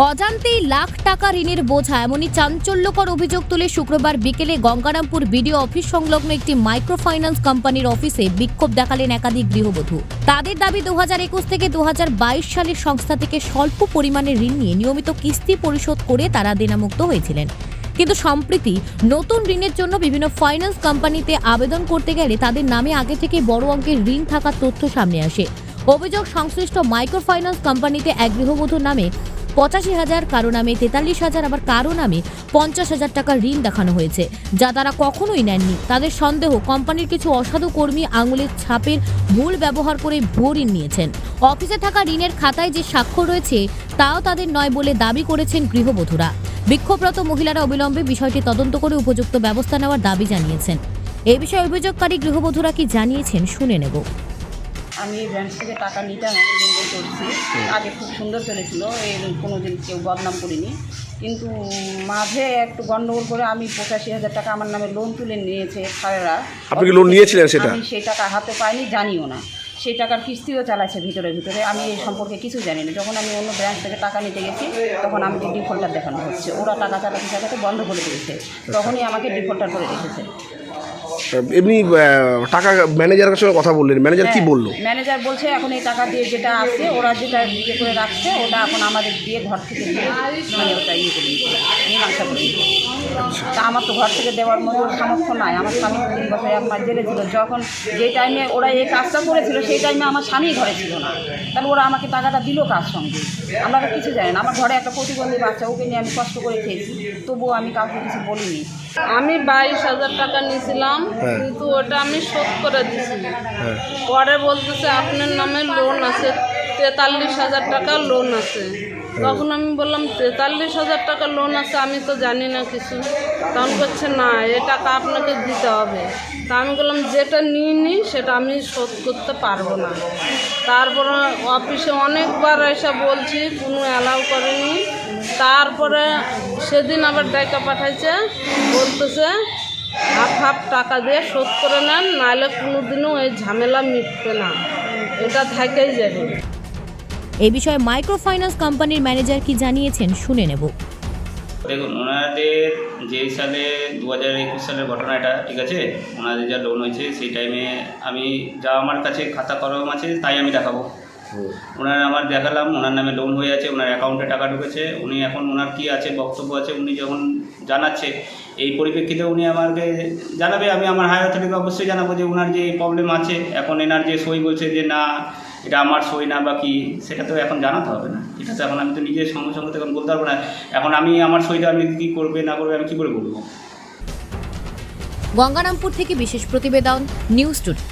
অজান্তেই লাখ টাকা ঋণের বোঝা, এমনই চাঞ্চল্যকর অভিযোগ তুলে শুক্রবার বিকেলে গঙ্গারামপুর বিডিও অফিস সংলগ্ন একটি মাইক্রো ফাইন্যান্স কোম্পানির অফিসে বিক্ষোভ দেখালেন একাধিক গৃহবধূ। তাদের দাবি দু হাজার একুশ থেকে দু হাজার বাইশ সালের সংস্থা থেকে স্বল্প পরিমাণে ঋণ নিয়ে নিয়মিত কিস্তি পরিশোধ করে তারা দেনামুক্ত হয়েছিলেন। কিন্তু সম্প্রতি নতুন ঋণের জন্য বিভিন্ন ফাইন্যান্স কোম্পানিতে আবেদন করতে গেলে তাদের নামে আগে থেকে বড় অঙ্কের ঋণ থাকার তথ্য সামনে আসে। অভিযোগ সংশ্লিষ্ট মাইক্রো ফাইন্যান্স কোম্পানিতে এক গৃহবধূর নামে পঁচাশি হাজার কারও নামে, তেতাল্লিশ হাজার আবার কারও নামে পঞ্চাশ হাজার টাকার ঋণ দেখানো হয়েছে। যা তারা কখনোই নেননি। তাদের সন্দেহ, কোম্পানির কিছু অসাধু কর্মী আঙুলের ছাপের ভুল ব্যবহার করে ভুয়ো ঋণ নিয়েছেন। অফিসে থাকা ঋণের খাতায় যে স্বাক্ষর রয়েছে, তাও তাদের নয় বলে দাবি করেছেন গৃহবধূরা। বিক্ষোভরত মহিলারা অবিলম্বে বিষয়টি তদন্ত করে উপযুক্ত ব্যবস্থা নেওয়ার দাবি জানিয়েছেন। এ বিষয়ে অভিযোগকারী গৃহবধূরা কি জানিয়েছেন শুনে নেব। আমি এই ব্যাংক থেকে টাকা নিতাম আমি লেনদেন করছি। আগে খুব সুন্দর চলেছিল এই কোনো দিন কেউ বদনাম করিনি। কিন্তু মাঝে একটু গণ্ডগোল করে আমি পঁচাশি হাজার টাকা আমার নামে লোন তুলে নিয়েছে স্যারেরা আপনি কি লোন নিয়েছিলেন সেটা? আমি সেই টাকা হাতে পাইনি জানিও না। সেই টাকার কিস্তিও চালাচ্ছে ভিতরে ভিতরে। আমি এই সম্পর্কে কিছু জানি না। যখন আমি অন্য ব্যাংক থেকে টাকা নিতে গেছি তখন আমাকে ডিফল্টার দেখানো হচ্ছে। ওরা টাকা চালাতে চালাতে বন্ধ করে দিয়েছে। তখনই আমাকে ডিফল্টার করে রেখেছে। এমনি টাকা ম্যানেজারের সঙ্গে কথা বললেন। ম্যানেজার কি হ্যাঁ, বলল? ম্যানেজার বলছে এখন এই টাকা দিয়ে যেটা আছে ওরা যেটা ইয়ে করে রাখছে ওটা এখন আমাদের দিয়ে ঘর থেকে দিয়ে মানে ওটা ইয়ে করে তা আমার তো ঘর থেকে দেওয়ার মতো সামর্থ্য নাই। আমার স্বামী তিন বছর এক মাস জেলে ছিল। যখন যে টাইমে ওরা এই কাজটা করেছিল সেই টাইমে আমার স্বামী ঘরে ছিল না। তাহলে ওরা আমাকে টাকাটা দিল কার সঙ্গে? আমরা কিছু জানি না। আমার ঘরে একটা প্রতিবন্ধী বাচ্চা ওকে নিয়ে আমি কষ্ট করে খেয়েছি। তবুও আমি কাউকে কিছু বলিনি। আমি বাইশ হাজার টাকা নিয়েছিলাম হ্যাঁ। কিন্তু ওটা আমি শোধ করে দিছি হ্যাঁ। পরে বলতেছে আপনার নামে লোন আছে। তেতাল্লিশ হাজার টাকা লোন আছে। তখন আমি বললাম, তেতাল্লিশ হাজার টাকা লোন আছে, আমি তো জানি না কিছু। তখন করছে না, এ টাকা আপনাকে দিতে হবে। তা আমি বললাম, যেটা নিয়ে নিই সেটা আমি শোধ করতে পারব না। তারপরে অফিসে অনেকবার এসে বলছি, কোনো অ্যালাউ করেনি। তারপরে সেদিন আবার ডাইকা পাঠাইছে, বলতেছে, হাফ হাফ টাকা দিয়ে শোধ করে নেন, নাহলে কোনো দিনও এই ঝামেলা মিটবে না। এটা থাকেই যাবে। এ বিষয়ে মাইক্রো ফাইন্যান্স কোম্পানির ম্যানেজার কি জানিয়েছেন শুনে নেব। দেখুন ওনাদের যে সালে দু হাজার একুশ সালের ঘটনা এটা ঠিক আছে? ওনাদের যা লোন হয়েছে সেই টাইমে আমি যা আমার কাছে খাতা কলম আছে তাই আমি দেখাবো। ওনার আমার দেখালাম ওনার নামে লোন হয়ে আছে ওনার অ্যাকাউন্টে টাকা ঢুকেছে উনি এখন ওনার কী আছে বক্তব্য আছে উনি যখন জানাচ্ছে এই পরিপ্রেক্ষিতে উনি আমাকে জানাবে আমি আমার হায়ার অথরিটিকে অবশ্যই জানাব যে ওনার যে প্রবলেম আছে এখন এনার যে সই বলছে যে না এটা আমার সই না বা কি, সেটা তো এখন জানাতে হবে না। এটা তো এখন আমি তো নিজের সঙ্গে সঙ্গে এখন বলতে পারব না। এখন আমি আমার সইটা আমি কী করবে, না করবে, আমি কী করে বলব? গঙ্গারামপুর থেকে বিশেষ প্রতিবেদন নিউজ টুডে